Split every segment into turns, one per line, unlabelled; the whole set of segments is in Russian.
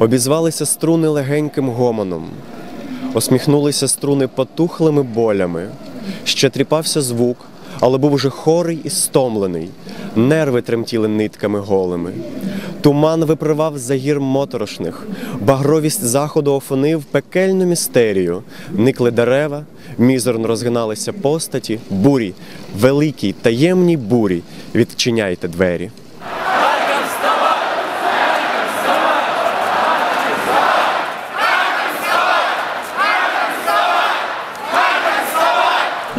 Обізвалися струни легеньким гомоном, осміхнулися струни потухлими болями. Ще тріпався звук, але був уже хорий і стомлений, нерви тремтіли нитками голими. Туман випривав за гір моторошних, багровість заходу офонив пекельну містерію. Никли дерева, мізерно розгиналися постаті, бурі, великій таємній бурі. Відчиняйте двері.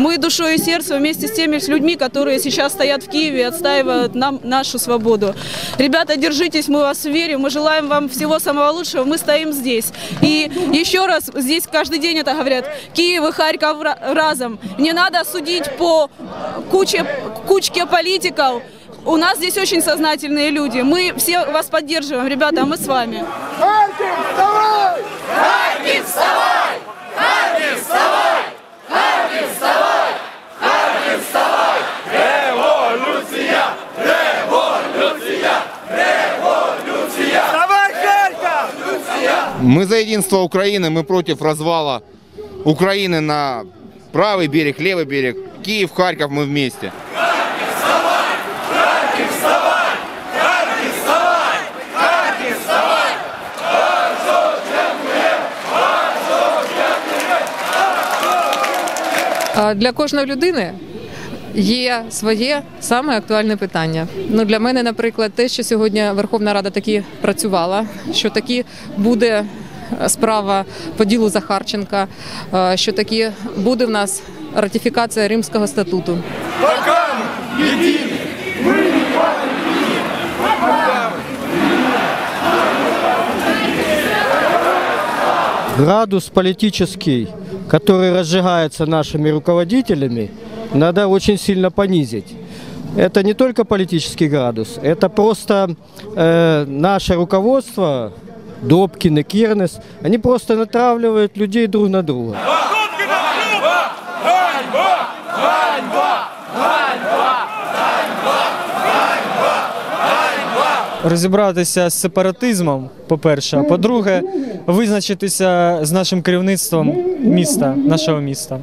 Мы душой и сердцем вместе с теми людьми, которые сейчас стоят в Киеве и отстаивают нам нашу свободу. Ребята, держитесь, мы вас верим, мы желаем вам всего самого лучшего, мы стоим здесь. И еще раз, здесь каждый день это говорят, Киев и Харьков ра- разом. Не надо судить по куче, кучке политиков. У нас здесь очень сознательные люди. Мы все вас поддерживаем, ребята, мы с вами.
Харків, вставай! Вставай, Харьков!
Мы за единство Украины, мы против развала Украины на правый берег, левый берег. Киев, Харьков, мы вместе.
А Для кожної людини є своє саме актуальне питання. Ну для мене, наприклад, те, що сьогодні Верховна Рада таки працювала, що таки буде справа по ділу Захарченка, е, що таки буде в нас ратифікація Римського статуту.
градус политический, который разжигается нашими руководителями, надо очень сильно понизить. Это не только политический градус, это просто э, наше руководство, Добкин и Кирнес, они просто натравливают людей друг на друга.
розібратися з сепаратизмом, по-перше, а по-друге, визначитися з нашим керівництвом міста, нашого міста.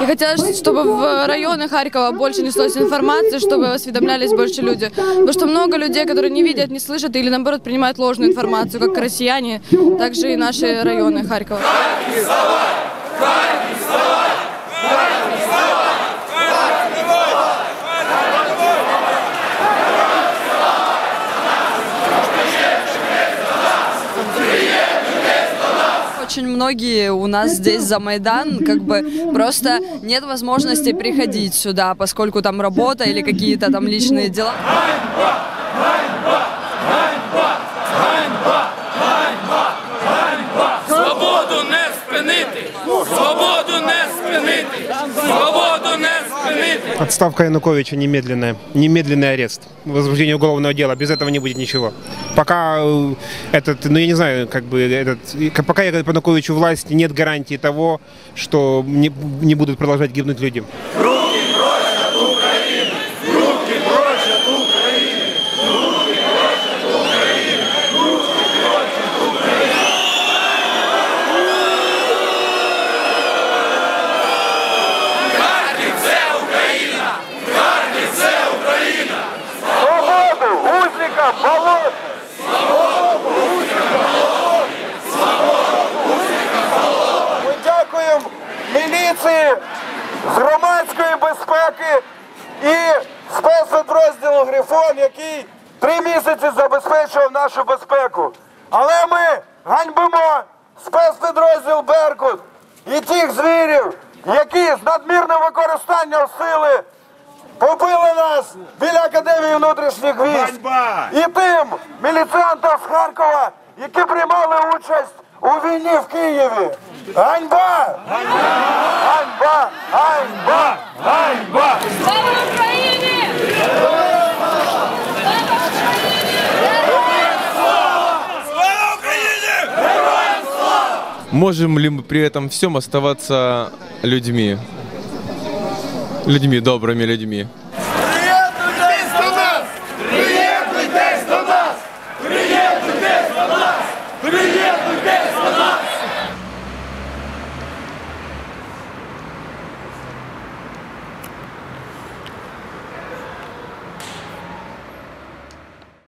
И хотелось, чтобы в районы Харькова больше неслось информации, чтобы осведомлялись больше люди. Потому что много людей, которые не видят, не слышат или наоборот принимают ложную информацию, как россияне, так же и наши районы Харькова.
Очень многие у нас здесь за Майдан, как бы просто нет возможности приходить сюда, поскольку там работа или какие-то там личные дела.
Свободу не спинити! Свободу не спинити! Свободу не спинити!
Отставка Януковича немедленная. Немедленный арест. Возбуждение уголовного дела. Без этого не будет ничего. Пока э, этот, ну я не знаю, как бы этот, пока Януковичу власти нет гарантии того, что не, не будут продолжать гибнуть люди.
Міліції з громадської безпеки і спецпідрозділу Грифон, який три місяці забезпечував нашу безпеку. Але ми ганьбимо спецпідрозділ Беркут і тих звірів, які з надмірним використанням сили побили нас біля Академії внутрішніх військ. І тим міліціантам з Харкова, які приймали участь у війні в Києві. Ганьба! Ганьба! Ганьба! Ганьба!
Слава Україні!
Слава Україні!
Можем ли мы при этом всем оставаться людьми? Людьми, добрыми людьми.